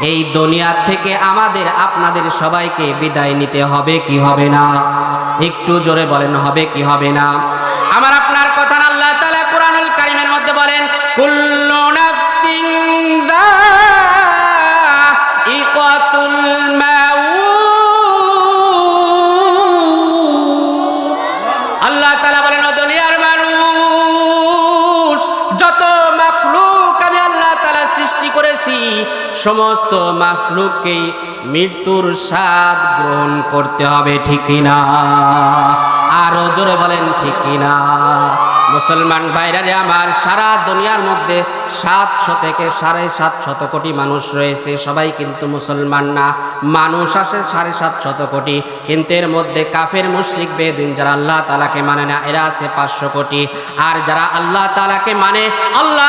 এই দুনিয়া থেকে আমাদের, আপনাদের সবাইকে বিদায় নিতে হবে, কি হবে না? একটু জোরে বলেন, হবে কি হবে না? আমার আপনার কথা আল্লাহ তাআলা কোরআনুল কারীমের মধ্যে বলেন, কুল্লু নাফসিন যায়িকাতুল মাউত। আল্লাহ তাআলা বলেন দুনিয়ার মানুষ, যত সৃষ্টি করেছি, সমস্ত মাখলুককেই মৃত্যুর স্বাদ গ্রহণ করতে হবে, ঠিক না আরও জোরে বলেন, ঠিক না মুসলমান ভাইরারে আমার, সারা দুনিয়ার মধ্যে সাতশো থেকে সাড়ে সাতশত কোটি মানুষ রয়েছে। সবাই কিন্তু মুসলমান না। মানুষ আসে সাড়ে সাতশত কোটি, কিন্তু এর মধ্যে কাফের, মুশরিক, বেদিন যারা আল্লাহ তালাকে মানে না, এরা আছে পাঁচশো কোটি। আর যারা আল্লাহ তালাকে মানে আল্লাহ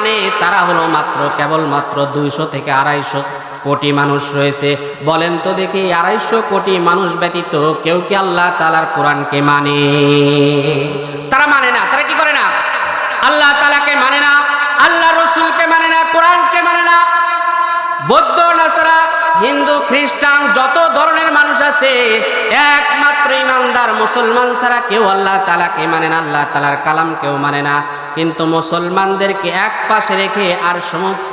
মানে তারা হলো মাত্র কেবলমাত্র দুইশো থেকে আড়াইশো কোটি মানুষ রয়েছে। বলেন তো দেখি, আড়াইশো কোটি মানুষ ব্যতীত কেউ কি আল্লাহ তালার কোরআনকে মানে? তারা মানে না, তারা কি করে না? আল্লাহ তালাকে মানে না আল্লাহ রসুলকে মানে না, কোরআনকে মানে না। বৌদ্ধ, নাসারা, হিন্দু, খ্রিস্টান, যত ধরনের মানুষ আছে, একমাত্র ইমানদার মুসলমান ছাড়া কেউ আল্লাহ তালাকে মানে না, আল্লাহ তালার কালাম কেউ মানে না। কিন্তু মুসলমানদেরকে এক পাশে রেখে আর সমস্ত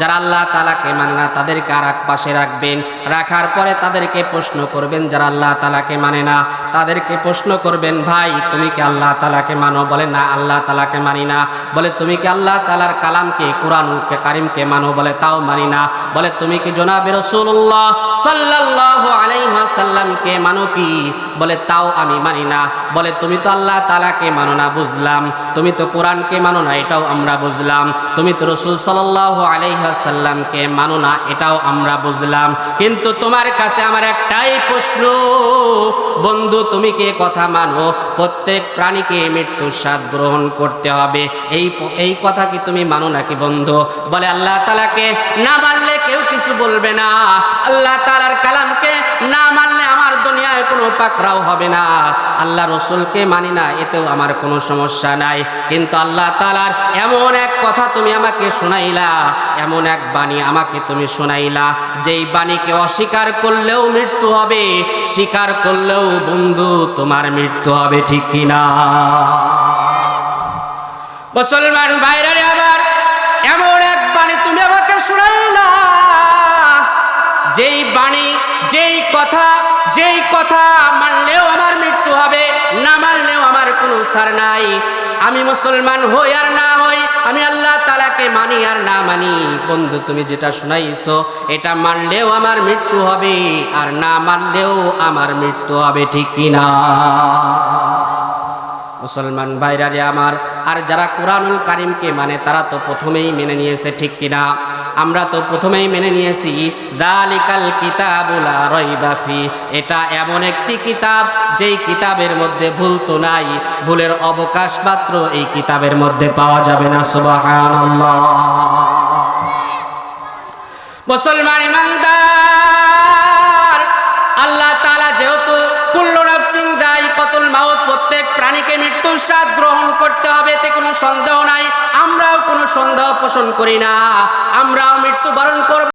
যারা আল্লাহ তালাকে মানে না, তাদেরকে আর এক পাশে রাখবেন। রাখার পরে তাদেরকে প্রশ্ন করবেন, যারা আল্লাহ তালাকে মানে না, তাদেরকে প্রশ্ন করবেন, ভাই, তুমি কি আল্লাহ তালাকে মানো? বলে, না, আল্লাহ তালাকে মানি না। বলে, তুমি কি আল্লাহ তালার কালামকে, কোরআনকে, কারিমকে মানো? বলে, তাও মানি না। বলে, তুমি কি জনাবে রসুল্লাহ সাল্লাহ আলাইহাসাল্লামকে মানো কি? বলে, তাও আমি মানি না। বলে, তুমি তো আল্লাহ তালাকে মানো না, বুঝলাম। তুমি তো কোরআনকে মানো না, এটাও আমরা বুঝলাম। তুমি তো রসুল সাল্লাহ আলাইহাসাল্লামকে মানো না, এটাও আমরা বুঝলাম। কিন্তু তোমার কাছে আমার একটাই প্রশ্ন, বন্ধু, তুমি কে কথা মানো? প্রত্যেক প্রাণীকে মৃত্যুর স্বাদ গ্রহণ করতে হবে। এই এই কথা কি তুমি মানো নাকি, বন্ধু? বলে আল্লাহ তালাকে না মানলে কেউ কিছু বলবে না। আল্লাহ তালার কালামকে না মানলে আমার দুনিয়ায় কোনো পাকড়াও হবে না। আল্লাহ রসুলকে মানি না, এতেও আমার কোনো সমস্যা নাই। কিন্তু আল্লাহ তালার এমন এক কথা তুমি আমাকে শোনাইলা, এমন এক বাণী আমাকে তুমি শোনাইলা। যেই বাণীকে অস্বীকার করলেও মৃত্যু হবে, স্বীকার করলেও বন্ধু, তোমার মৃত্যু হবে, ঠিক কিনা মুসলমান বাইরে আবার এমন এক বাণী তুমি আমাকে শোনাইলা। যেই বাণী, যেই কথা যেই কথা মানলেও আমার মৃত্যু হবে না সার নাই। আমি মুসলমান হই আর না হই, আমি আল্লাহ তালাকে মানি আর না মানি। বন্ধু, তুমি যেটা শুনাইছো, এটা মানলেও আমার মৃত্যু হবে, আর না মানলেও আমার মৃত্যু হবে, ঠিক কিনা মুসলমান ভাইরারে আমার, আর যারা কোরআনুল কারিমকে মানে তারা তো প্রথমেই মেনে নিয়েছে, ঠিক কিনা আমরা তো প্রথমেই মেনে নিয়েছি, দালিকাল কিতাবুলা রইবাফি এটা এমন একটি কিতাব, যেই কিতাবের মধ্যে ভুল তো নাই, ভুলের অবকাশ মাত্র এই কিতাবের মধ্যে পাওয়া যাবে না, সুবহানাল্লাহ। মুসলমান ইমানদার! প্রাণীকে গ্রহণ করতে হবে, এতে কোনো সন্দেহ নাই। আমরাও কোনো সন্দেহ পোষণ করি না। আমরাও মৃত্যুবরণ করব।